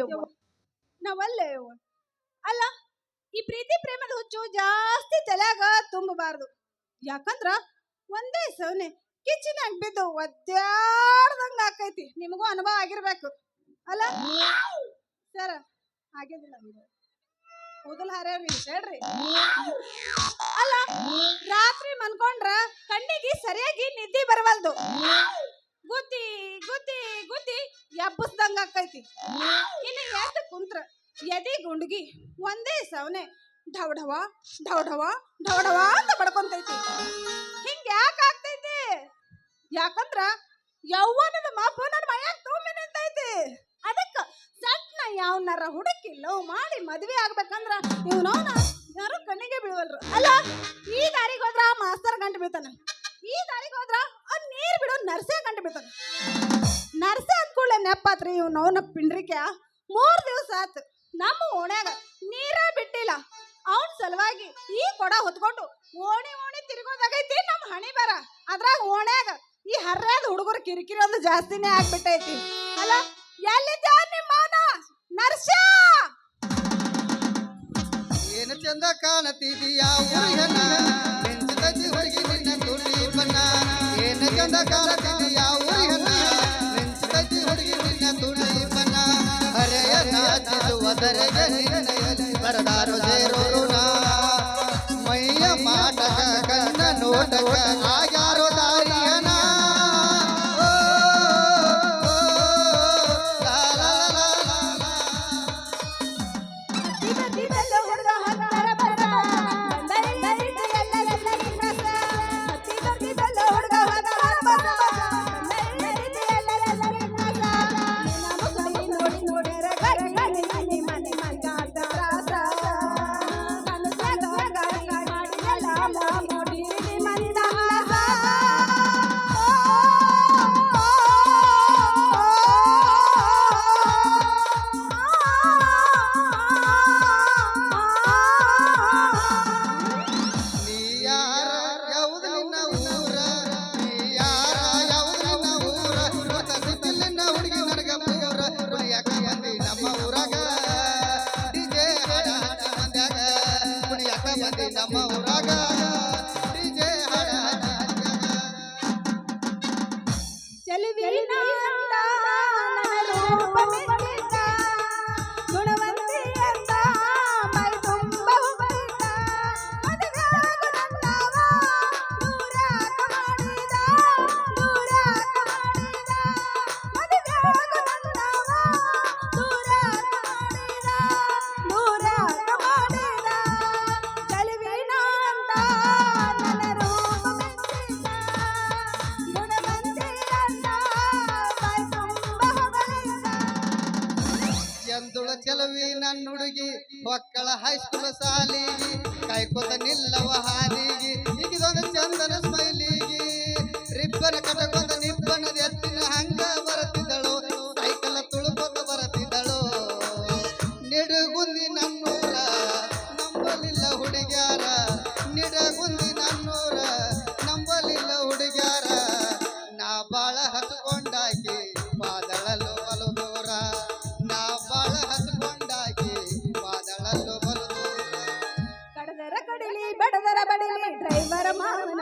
ಯವ್ವ ನಾವಲ್ಲ ಅಲ್ಲ, ಈ ಪ್ರೀತಿ ಪ್ರೇಮದ ಹುಚ್ಚು ಜಾಸ್ತಿ ತಲೆಯಾಗ ತುಂಬಬಾರ್ದು. ಯಾಕಂದ್ರ ಒಂದೇ ಸೌನೆ ಕಿಚ್ಚಿನಾಗ ಬಿದ್ದು ಒದ್ದಾಡ್ದಂಗ ಆಕೈತಿ. ನಿಮಗೂ ಅನುಭವ ಆಗಿರ್ಬೇಕು. ಅಲ್ಲ? ಸರ ಆಗಿದಿಲ್ಲ ನಮ್ದು ಕೂದಲ್ ಹಾರ್ಯಾವ್ರಿ ಹೇಳ್ರಿ. ಅಲ್ಲ, ರಾತ್ರಿ ಮನ್ಕೊಂಡ್ರ ಕಣ್ಣಿಗೆ ಸರಿಯಾಗಿ ನಿದ್ದೆ ಬರವಲ್ದು. ಗುದ್ದಿ ಗುದ್ದಿ ಗುದ್ದಿ. ಎಬ್ಬಸ್ದಂಗ ಆಕೈತಿ. ಇನ್ನು ಎದ್ದ ಕುಂತ್ರ ಎದೆ ಗುಂಡ್ಗಿ ಒಂದೇ ಸವನೆ ಢವಢವ ಢವಢವ ಢವಢವ ಅಂತ ಬಡ್ಕೊಂತೈತಿ ಹಿಂಗ ಯಾಕೆ ಆಗ್ತೈತಿ? ಯಾಕಂದ್ರ ಯೌವನದ ಮಾಪು ನನ್ನ ಮೈಯಾಗ ತುಂಬಿ ನಿಂತೈತಿ. ಅದಕ್ಕ ಸಣ್ಣ ಯಾವನಾರ ಹುಡುಕಿ ಲವ್ ಮಾಡಿ ಮದ್ವೆ ಆಗ್ಬೇಕಂದ್ರ ಇವನವನ ಯಾರು ಕಣ್ಣಿಗೆ ಬೀಳವಲ್ರು. ಅಲ್ಲ, ಈ ದಾರಿಗೆ ಹೋದ್ರ ಮಾಸ್ತರ್ ಗಂಟು ಬೀಳ್ತಾನ. ಈ ದಾರಿಗೆ ಹೋದ್ರ ಆ ನೀರ್ ಬಿಡೋ ನರ್ಸೇ ಗಂಟು ಬೀಳ್ತಾನ. ನರ್ಸೆ ಅಂದ್ಕೊಳ್ಳೆ ನೆಪ್ಪಾತ್ರಿ ಇವ್ನವನ ಪಿಂಡ್ರಿಕ್ಯ ಮೂರ್ ದಿವಸ ಆತು. ನಮ್ಮ ಓಣ್ಯಾಗ ನೀರ ಬಿಟ್ಟಿಲ್ಲ. ಅವನ್ ಸಲುವಾಗಿ ಈ ಕೊಡ ಹೊತ್ಕೊಂಡು ಓಣಿ ಓಣಿ ತಿರ್ಗೋದಾಗೈತಿ ನಮ್ಮ ಹಣಿ ಬರ. ಅದ್ರಾಗ ಓಣ್ಯಾಗ ಈ ಹರ್ರಾದ ಹುಡುಗರು ಕಿರಿಕಿರಿ ಒಂದು ಜಾಸ್ತಿನೇ ಆಗ್ಬಿಟ್ಟೈತಿ. ಅಲ್ಲ ಎಲ್ಲಿದ್ದ ನಿಮ್ಮ ನರ್ಸ! ಏನು ಚಂದ ಕಾಣತಿದೀಯ ಏನು ಚಂದ ಕಾಣತಿದೀಯ? ನೋಟಕ ಆಗ್ಯಾರೋ ಕಾಯ್ಕೋತ ನಿಲ್ಲವ ಹಾದಿಗಿ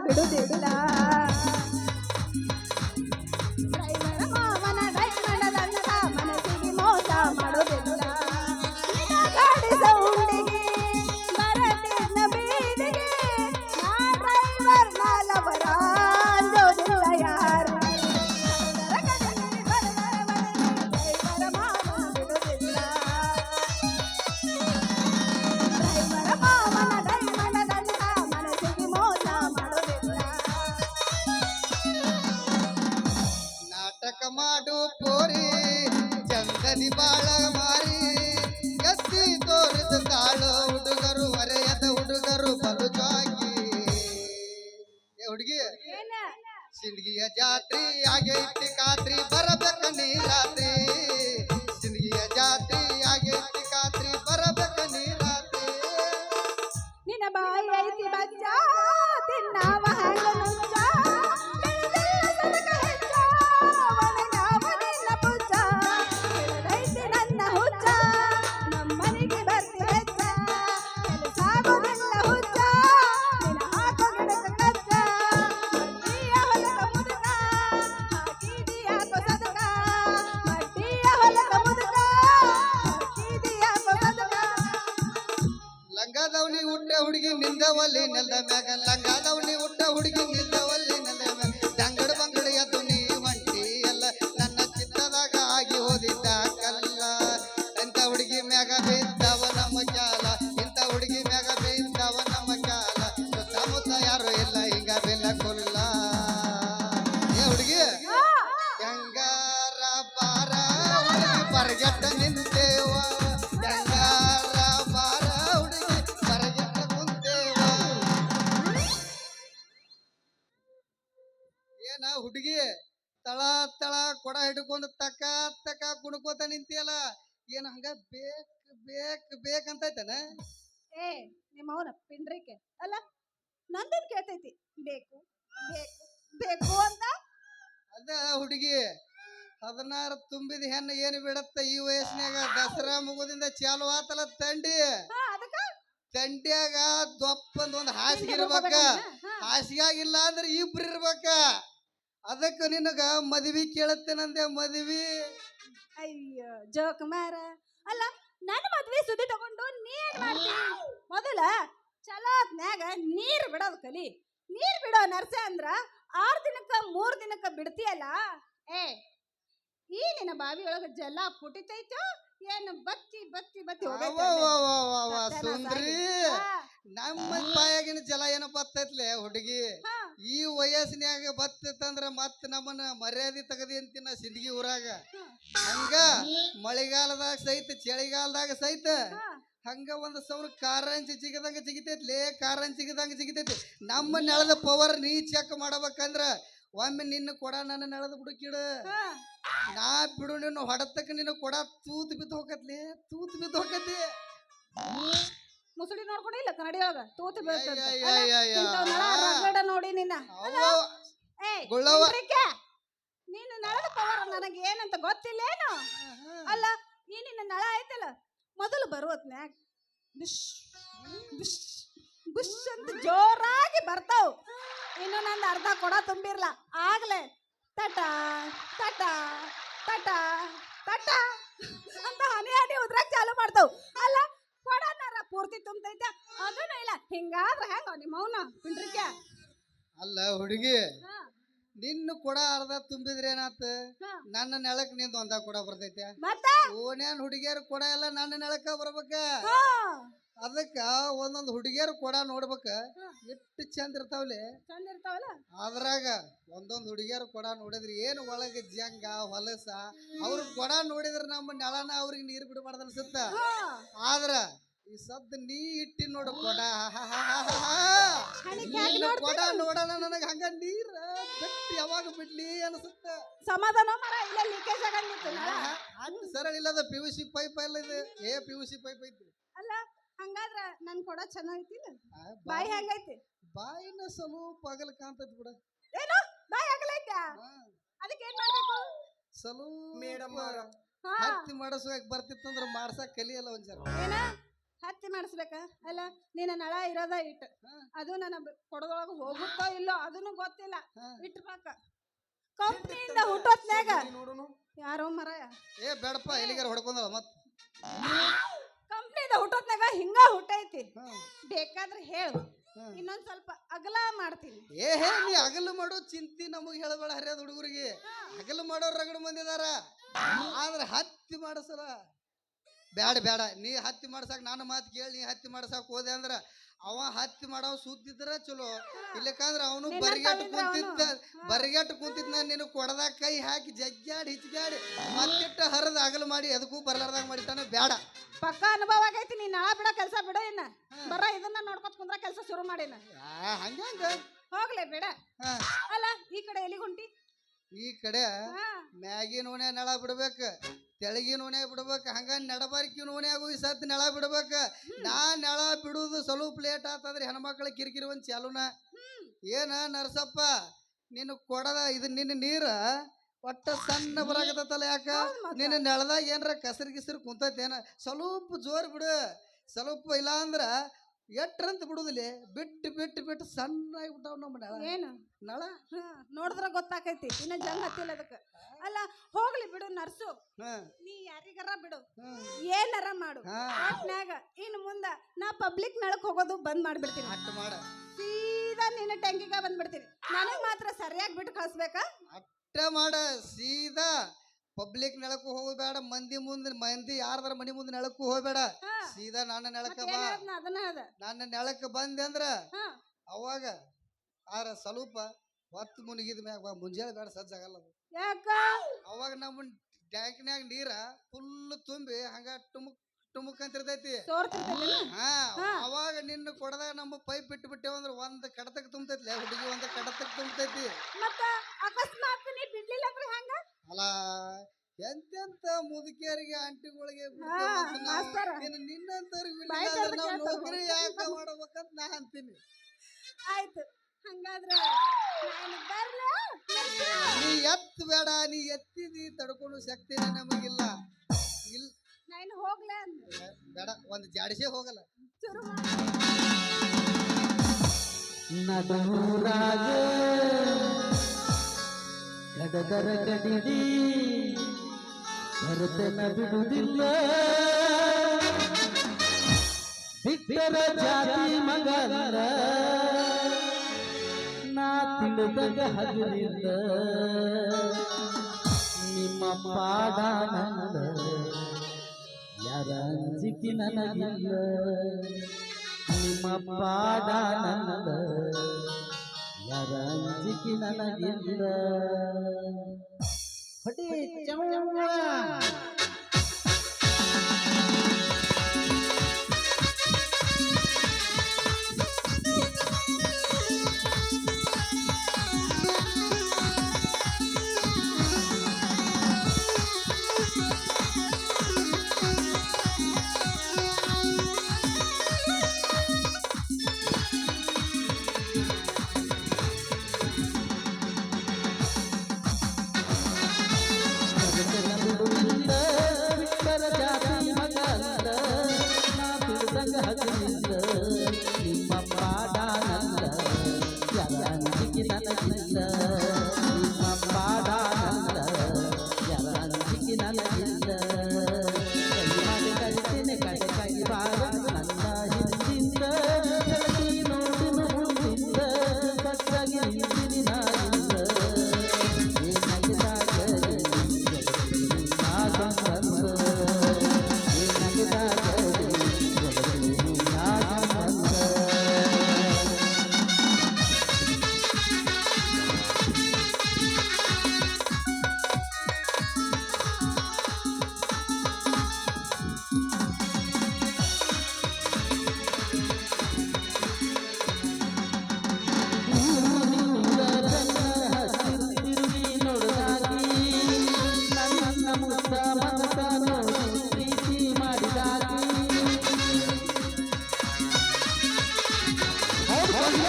ಬಿಡುದಿಲ್ಲ ಡ್ರೈವರ ಮಾವನ ಡೈಮಂಡದಂತ ಮನಸ್ಸಿಗೆ ಮೋಸ ಮಾಡೋದಿಲ್ಲ ದವನಿ ಹುಟ್ಟ ಹುಡುಗಿ ನಿಂದವಲ್ಲಿ ನೆಲದ ಮ್ಯಾಗ ಲಂಗ ದವನಿ ಹುಟ್ಟ ಹುಡುಗಿ ನಿಂದವಲ್ಲಿ ನೆಲದ ತಳ ತಳ ಕೊಡ ಹಿಡ್ಕೊಂಡು ತಕ ತಕ ಕುಣ್ಕೋತ ನಿಂತಿಯಲ್ಲ ಏನ್ ಹಂಗ ಬೇಕ್ ಬೇಕ್ ಬೇಕಂತ ಐತನ ಏ ನಿಮ್ಮ ಅವನ ಪಿಂಡ್ರಿಕೆ ಅಲ್ಲ ನಂದೇನ್ ಕೇಳ್ತೈತಿ? ಬೇಕು ಬೇಕು ಬೇಕು ಅಂತ? ಅದ ಹುಡುಗಿ ಹದಿನಾರು ತುಂಬಿದ ಹೆಣ್ಣು ಏನು ಬಿಡತ್ತ ಈ ವಯಸ್ಸಿನಾಗ ದಸರಾ ಮುಗುದಿಂದ ಚಾಲು ಆತಲ್ಲ ತಂಡಿ. ಹಾ ಅದಕ್ಕ? ತಂಡ್ಯಾಗ ಹಾಸಿಗೆ ಒಂದ್ ಹಾಸಿಗೆ ಇರ್ಬೇಕ. ಹಾಸಿಗೆಯಾಗಿಲ್ಲ ಅಂದ್ರೆ ಇಬ್ರು ಇರ್ಬೇಕ. ಅದಕ್ಕ ನಿನಗ ಮದ್ವಿ ಕೇಳತ್ತೇನಂದೆ ಮದ್ವಿ? ಅಯ್ಯೋ ಜೋಕ್ ಮಾರ. ಅಲ್ಲ ನನ್ನ ಮದ್ವೆ ಸುದ್ದಿ ತಗೊಂಡು ನೀನ್ ಮಾಡ್ತಿ. ಮೊದಲ ಚಲೋತ್ನ್ಯಾಗ ನೀರ್ ಬಿಡೋದು ಕಲಿ. ನೀರ್ ಬಿಡೋ ನರ್ಸೆ ಅಂದ್ರ ಆರ್ ದಿನಕ್ಕ, ಮೂರ್ ದಿನಕ್ಕ ಬಿಡ್ತೀಯಲ್ಲ? ಏ, ಈ ನಿನ್ನ ಬಾವಿ ಒಳಗ ಜಲ ಪುಟಿತೈತೋ? ಏನು ಬತ್ತಿ ಬತ್ತಿ ಬತ್ತಿ ಸುಂದ್ರಿ. ನಮ್ಮ ಬಾಯಾಗಿನ ಜಲ ಏನ ಬತ್ತೈತ್ಲೆ ಹುಡುಗಿ. ಈ ವಯಸ್ಸಿನಾಗ ಬತ್ತಿತ್ತಂದ್ರ ಮತ್ ನಮ್ಮನ್ನ ಮರ್ಯಾದೆ ತೆಗದಿ ಅಂತಿನ ಸಿಂದಗಿ ಊರಾಗ. ಹಂಗ ಮಳೆಗಾಲದಾಗ ಸಹಿತ ಚಳಿಗಾಲದಾಗ ಸಹಿತ. ಹಂಗ ಒಂದ್ ಸೌರ ಕಾರಂಜಿ ಜಿಗದಂಗ ಜಿಗಿತೈತ್ಲೆ ಕಾರಂಜಿ ಜಿಗದಂಗ ಜಿಗಿತೈತಿ ನಮ್ಮ ನೆಲದ ಪವರ್ ನೀ ಚೆಕ್ ಮಾಡ್ಬೇಕಂದ್ರ ಒಮ್ಮೆ ನಿನ್ನ ಕೊಡ ನನ್ನ ನೆಲದ ಬಿಡು ಹಾ. ನಾ ಬಿಡು ನಿನ್ನ ಹೊಡತಕ್ಕ ನಿನ್ನ ಕೊಡ ತೂತ್ ಬಿದ್ದು ಹೋಗತ್ಲಿ ತೂತ್ ಬಿದ್ದು ಹೋಗತ್ತಿ ಮುಸುಡಿ ನೋಡ್ಕೊಂಡಿಲ್ಲ ಕನ್ನಡಿ ಒಳಗ? ತೂತು ಬೀಳ್ತದೆ ನೋಡಿ ನಿನ್ನ. ನೀನು. ನಳದ ಪವರ್ ನನಗೆ ಏನಂತ ಗೊತ್ತಿಲ್ಲೇನು ಅಲ್ಲ ನೀ ನಿನ್ನ ನಳ ಐತಲ್ಲ ಮೊದಲು ಬರುವತ್ನ್ಯಾಗ ಬಿಶ್ ಬಿಶ್ ಬುಷ್ ಅಂತ ಜೋರಾಗಿ ಬರ್ತಾವ್. ಇನ್ನು ನಂದು ಅರ್ಧ ಕೊಡ ತುಂಬಿರ್ಲ. ಆಗ್ಲೇ. ತಟ ತಟ ತಟ ತಟ. ಅಂತ ಹನಿ ಹನಿ ಉದ್ರಾಕ್ ಚಾಲು ಮಾಡ್ತಾವ್. ಅಲ್ಲ ಕೊಡನಾರ ಪೂರ್ತಿ ತುಂಬತೈತೆ. ಅದನ್ನು ಇಲ್ಲ ಹಿಂಗಾದ್ರ ಹೆಂಗ ನಿಮ್ಮ ಅವನ ಪಿಂಡ್ರಿಕೆ ಅಲ್ಲ ಹುಡುಗಿ ನಿನ್ನ ಕೊಡ ಅರ್ಧ ತುಂಬಿದ್ರೆ ಏನಾತ? ನನ್ನ ನೆಲಕ್ನಿಂದ ಒಂದ ಕೊಡ ಬರ್ತೈತೆ. ಓನೇನ್ ಹುಡುಗಿಯರ್ ಕೊಡ ಎಲ್ಲ ನನ್ನ ನೆಲಕ್ಕ ಬರ್ಬೇಕ? ಅದಕ್ಕ ಒಂದೊಂದು ಹುಡುಗಿಯರು ಕೊಡ ನೋಡ್ಬೇಕ. ಎಷ್ಟು ಚಂದ ಇರ್ತಾವ್ಲೆ. ಚಂದ ಇರ್ತಾವಲ್ಲ? ಅದ್ರಾಗ ಒಂದೊಂದು ಹುಡುಗಿಯರು ಕೊಡ ನೋಡಿದ್ರಿ ಏನು ಒಳಗ ಜಂಗ ಹೊಲಸ ಅವ್ರ ಕೊಡ ನೋಡಿದ್ರ ನಮ್ಮ ನೆಳನ ಅವ್ರಿಗೆ ನೀರು ಬಿಡಬಾರ್ದು ಅನ್ಸುತ್ತ. ಆದ್ರ ಈ ಸದ್ದು ನೀ ಇಟ್ಟಿ ನೋಡು ಕೊಡ. ಕೊಡ? ನೋಡೋಣ ನನಗ ಹಂಗ ನೀರ ಬಿಟ್ಟು ಯಾವಾಗ ಬಿಡ್ಲಿ ಅನ್ಸುತ್ತ. ಸಮಾಧಾನ ಸರಳ ಇಲ್ಲದ ಪಿ ಯು ಸಿ ಪೈಪ್ ಎಲ್ಲ ಇದು. ಏ ಪಿ ಯು ಸಿ ಪೈಪ್ ಐತಿ. ಅಲ್ಲ ಹಂಗಾದ್ರ ನನ್ ಕೊಡ ಚೆನ್ನಾಗೈತಿಲ್ಲ ಬಾಯಿ ಹೆಂಗೈತಿ. ಬಾಯಿನ ಸ್ವಲ್ಪ ಅಗಲ ಕಾಣ್ತೈತಿ ಬಿಡ. ಏನು? ಬಾಯಿ ಅಗಲೈತ ಅದಕ್ಕೆ ಏನ್ ಮಾಡ್ಬೇಕು? ಮೇಡಮ್ ಹಾ. ಹತ್ತಿ ಮಾಡಿಸ್ಬೇಕು ಬರ್ತಿತ್ತಂದ್ರ ಮಾಡ್ಸಕ್ ಕಲಿಯಲ್ಲ ಒಂದ್ಸಲ. ಏನ? ಹತ್ತಿ ಮಾಡಿಸ್ಬೇಕ? ಅಲ್ಲ ನೀನ ನಳ ಇರೋದ ಇಟ್ಟು ಅದು ನನ್ನ ಕೊಡದೊಳಗ ಹೋಗುತ್ತೋ ಇಲ್ಲೋ ಅದನ್ನು ಗೊತ್ತಿಲ್ಲ. ಇಟ್ಬೇಕ. ಕಂಪ್ನಿಯಿಂದ ಹುಟ್ಟೋತ್ನ್ಯಾಗ. ನೋಡುನು. ಯಾರೋ ಮರ ಏ ಬೇಡಪ್ಪ ಎಲ್ಲಿಗಾರ ಹೊಡ್ಕೊಂಡವ ಮತ್? ಕಂಪ್ನಿಯಿಂದ ಹುಟ್ಟೋತ್ನ್ಯಾಗ ಹಿಂಗ ಹುಟ್ಟೈತಿ. ಬೇಕಾದ್ರೆ ಹೇಳು. ಇನ್ನೊಂದ್ ಸ್ವಲ್ಪ ಅಗಲ ಮಾಡ್ತೀನಿ. ಏ ಹೇ ನೀ ಅಗಲು ಮಾಡೋ ಚಿಂತಿ ನಮಗ್ ಹೇಳಬೇಡ ಹರಿಯದ ಹುಡುಗರಿಗೆ. ಹಗಲು ಮಾಡೋರ್ ರಗಡ ಮಂದಿದಾರ ಆದ್ರೆ ಹತ್ತಿ ಮಾಡಸಲ ಬ್ಯಾಡ ಬ್ಯಾಡ. ನೀ ಹತ್ತಿ ಮಾಡ್ಸಾಕ ನಾನು ಮಾತು ಕೇಳಿ ನೀ ಹತ್ತಿ ಮಾಡ್ಸಾಕ ಹೋದೆ ಅಂದ್ರ ಅವ ಹತ್ತಿ ಮಾಡೋ ಸುದ್ದಿದ್ರ ಚಲೋ. ಇಲ್ಲಕಂದ್ರ ಅವನು ನಿನ್ನ ಬರಿಗಟ್ಟು ಕುಂತಿದ್ದ. ಬರಿಗಟ್ಟು ಕುಂತಿದ್ನ ನೀನು ಕೊಡದಾಗ ಕೈ ಹಾಕಿ ಜಗ್ಗಾಡಿ ಹಿಚ್ಗಾಡಿ ಮತ್ತಿಟ್ಟು ಹರಿದ ಅಗಲು ಮಾಡಿ ಅದಕ್ಕೂ ಬರ್ಲಾರ್ದಾಗ ಮಾಡಿತಾನೆ ಬೇಡ ಪಕ್ಕ ಅನುಭವ ಆಗೈತಿ ನೀನ್ ನಳ ಬಿಡ ಕೆಲಸ ಬಿಡ ಇನ್ನ. ಬರ ಇದನ್ನ ನೋಡ್ಕೊತ ಕುಂದ್ರ ಕೆಲಸ ಶುರು ಮಾಡಿನ. ಹಂಗ ಹೋಗ್ಲೆ ಬೇಡ. ಅಲ್ಲ ಈ ಕಡೆ ಎಲ್ಲಿ ಹೊಂಟಿ ಈ ಕಡೆ ಮ್ಯಾಗಿನ ಓಣೆ ನಳ ಬಿಡ್ಬೇಕು ತೆಳಗಿನ ಓಣೆ ಬಿಡ್ಬೇಕು ಹಂಗ ನಡಬಾರ್ಕಿನ ಓಣ್ಯಾಗು ಈ ಸತ್ ನೆಳ ಬಿಡ್ಬೇಕು. ನಾ ನೆಳ ಬಿಡುದು ಸ್ವಲ್ಪ ಲೇಟ್ ಆತಂದ್ರೆ ಹೆಣ್ಮಕ್ಳ ಕಿರಿಕಿರಿ ಒಂದ್ ಚಾಲುನ. ಏನ ನರಸಪ್ಪ ನಿನ್ನ ಕೊಡದ ಇದು ನಿನ್ನ ನೀರ ಒಟ್ಟ ಸಣ್ಣ ಬರಾಕತ್ತಲ್ಲ ಯಾಕ? ನಿನ್ನ ನೆಳದಾಗ ಏನ್ರ ಕಸರ್ ಗಿಸರ್ ಕುಂತೈತೇನ? ಸ್ವಲ್ಪ ಜೋರ್ ಬಿಡು. ಸ್ವಲ್ಪ ಇಲ್ಲ ಅಂದ್ರ ಎಟ್ರಂತ ಬಿಡುದಿಲ್ಲ? ಬಿಟ್ಟು ಬಿಟ್ಟು ಬಿಟ್ಟು ಸಣ್ಣ ಬಿಟ್ಟಾವ ನಮ್ಮ ನೆಳ. ಏನು? ನಳ? ನೋಡಿದ್ರ ಗೊತ್ತಾಕೈತಿ. ಇನ್ನ ಜಂಗ್ ಹತ್ತಿಲ್ಲ ಅದಕ್ಕೆ. ಅಲ್ಲ ಹೋಗ್ಲಿ ಬಿಡು ನರ್ಸು. ನೀ ಯಾರಿಗಾರ ಬಿಡು. ಏನಾರ ಮಾಡು. ಆಟ್ನಾಗ ಒಟ್ನ್ಯಾಗ ಇನ್ ಮುಂದ ನಾ ಪಬ್ಲಿಕ್ ನಳಕ್ ಹೋಗೋದು ಬಂದ್ ಮಾಡ್ಬಿಡ್ತೀನಿ. ಅಟ್ಟ ಮಾಡ. ಸೀದಾ ನಿನ್ನ ಟ್ಯಾಂಕಿಗ ಬಂದ್ಬಿಡ್ತೀನಿ. ನನಗ್ ಮಾತ್ರ ಸರಿಯಾಗಿ ಬಿಟ್ಟು ಕಳ್ಸ್ಬೇಕಾ? ಅಟ್ಟ ಮಾಡ ಸೀದಾ. ಪಬ್ಲಿಕ್ ನೆಳಕ್ಕೂ ಹೋಗಬೇಡ ಮಂದಿ ಮುಂದೆ ಮಂದಿ ಯಾರ್ದಾರ ಮನಿ ಮುಂದೆ ನೆಳಕ್ಕೂ ಹೋಗ್ಬೇಡ. ಸೀದಾ ನನ್ನ ನೆಳಕ ಬಾ. ನನ್ನ ನೆಳಕ್ಕೆ ಬಂದೆ ಅಂದ್ರ ಅವಾಗ ಆರ ಸ್ವಲ್ಪ ಹೊತ್ತು ಮುನಿಗಿದ ಮ್ಯಾಗ ಮುಂಜಾನೆ ಬೇಡ ಸಜ್ಜಾಗಲ್ಲ ಅದು. ಅವಾಗ ನಮ್ಮ ಟ್ಯಾಂಕ್ನ್ಯಾಗ ನೀರ ಫುಲ್ ತುಂಬಿ ಹಂಗ ಟುಮುಕ್ ಟುಮುಕ್ ಅಂತ ಇರ್ತೈತಿ. ಹಾ ಹಾ. ಅವಾಗ ನಿನ್ನ ಕೊಡದಾಗ ನಮ್ಮ ಪೈಪ್ ಬಿಟ್ಟು ಬಿಟ್ಟೆವಂದ್ರ ಒಂದ್ ಕಡತಕ್ ತುಂಬತೈತಿ ಹುಡುಗಿ ಒಂದ್ ಕಡತಕ್ ತುಂಬತೈತಿ ಮತ್ತ ಅಕಸ್ಮಾತ್ ನೀ ಬಿಡ್ಲಿಲ್ಲ ಅಂದ್ರೆ ಹೆಂಗ ಅಲ್ಲ ಎಂತೆಂತ ಮುದುಕಿಯರಿಗೆ ಆಂಟಿಗಳಿಗೆ. ನಿನ್ನಂತವ್ರಿಗೆ. ನೌಕರಿ ಯಾಕೆ ಮಾಡ್ಬೇಕಂತ ನಾ ಅಂತೀನಿ. ಆಯ್ತು ಹಂಗಾದ್ರೆ ನೀ ಎತ್ ಬೇಡ ನೀ ಎತ್ತಿದಿ ತಡ್ಕೊಳ್ಳೋ ಶಕ್ತಿ ನಮಗಿಲ್ಲ. ಇಲ್ಲ ನಾನು ಹೋಗ್ಲ ಅಂದೆ. ಬೇಡ ಒಂದು ಜಾಡಿಸೇ ಹೋಗಲ್ಲ. ಶುರು ಗಡದರ ಗಡಿಡಿ ಭರತನ ಬಿಡುವುದಿಲ್ಲ. ಬಿಟ್ಟರ ಜಾತಿ ಮಗನ ನಾ ತಿಳಿದಾಗ ಹಗಲಿಲ್ಲ ನಿಮ್ಮ ಪಾಡ ನಂದ ಯಾರ ಅಂಜಿಕೆ ನನಗಿಲ್ಲ. ನಿಮ್ಮ ಪಾಡ ನನ್ನದ. ಯಾರ ಅಂಜಿಕೆ ನನಗಿಲ್ಲ ಹೊಡಿ ಚವ್ವ.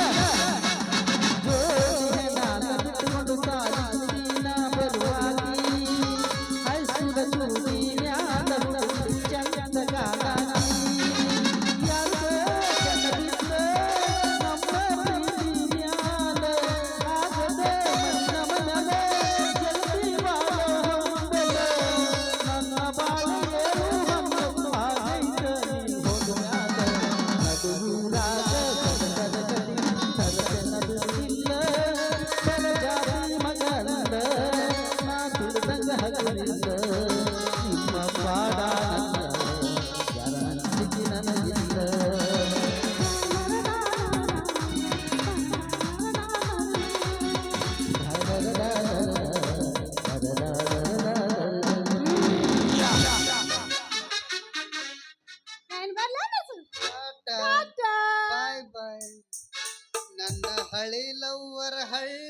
ನಿಮ್ಮ ನನ್ನ ಹಳಿ